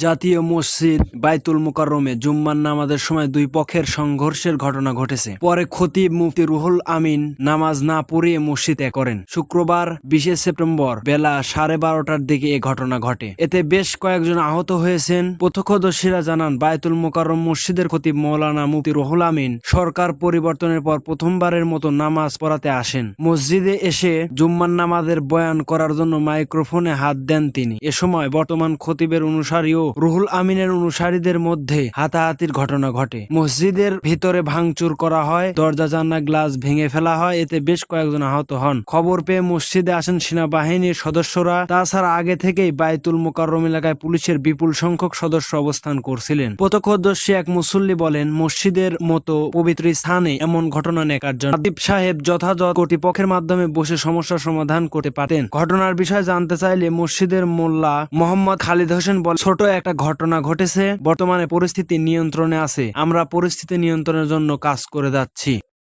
জাতীয় মসজিদ বাইতুল মোকাররমে জুম্মার নামাজের সময় দুই পক্ষের সংঘর্ষের ঘটনা ঘটেছে। পরে খতিব মুফতি রুহুল আমিন নামাজ না পড়িয়ে মসজিদ করেন। শুক্রবার বিশে সেপ্টেম্বর বেলা সাড়ে বারোটার দিকে এ ঘটনা ঘটে। এতে বেশ কয়েকজন আহত হয়েছেন। প্রত্যক্ষদর্শীরা জানান বায়তুল মোকাররম মসজিদের খতিব মৌলানা মুফতি রুহুল আমিন সরকার পরিবর্তনের পর প্রথমবারের মতো নামাজ পড়াতে আসেন। মসজিদে এসে জুম্মার নামাজের বয়ান করার জন্য মাইক্রোফোনে হাত দেন তিনি। এ সময় বর্তমান খতিবের অনুসারী ও রুহুল আমিনের অনুসারীদের মধ্যে হাতাহাতির ঘটনা ঘটে। মসজিদের ভিতরে ভাঙচুর করা হয়, দরজা, জানলা, গ্লাস ভেঙে ফেলা হয়, এতে বেশ কয়েকজন আহত হন। খবর পেয়ে মসজিদে আসেন সেনাবাহিনীর সদস্যরা। তাছাড়া আগে থেকেই বাইতুল মোকাররম এলাকায় পুলিশের বিপুল সংখ্যক সদস্য অবস্থান করছিলেন। প্রত্যক্ষদর্শী এক মুসল্লি বলেন, মসজিদের মতো পবিত্র স্থানে এমন ঘটনা নেকার জন্য আতিফ সাহেব যথাযথ কর্তৃপক্ষের মাধ্যমে বসে সমস্যার সমাধান করতে পারতেন। ঘটনার বিষয়ে জানতে চাইলে মসজিদের মোল্লা মোহাম্মদ খালিদ হোসেন বলে ছোট একটা ঘটনা ঘটেছে। বর্তমানে পরিস্থিতি নিয়ন্ত্রণে আছে। আমরা পরিস্থিতি নিয়ন্ত্রণের জন্য কাজ করে যাচ্ছি।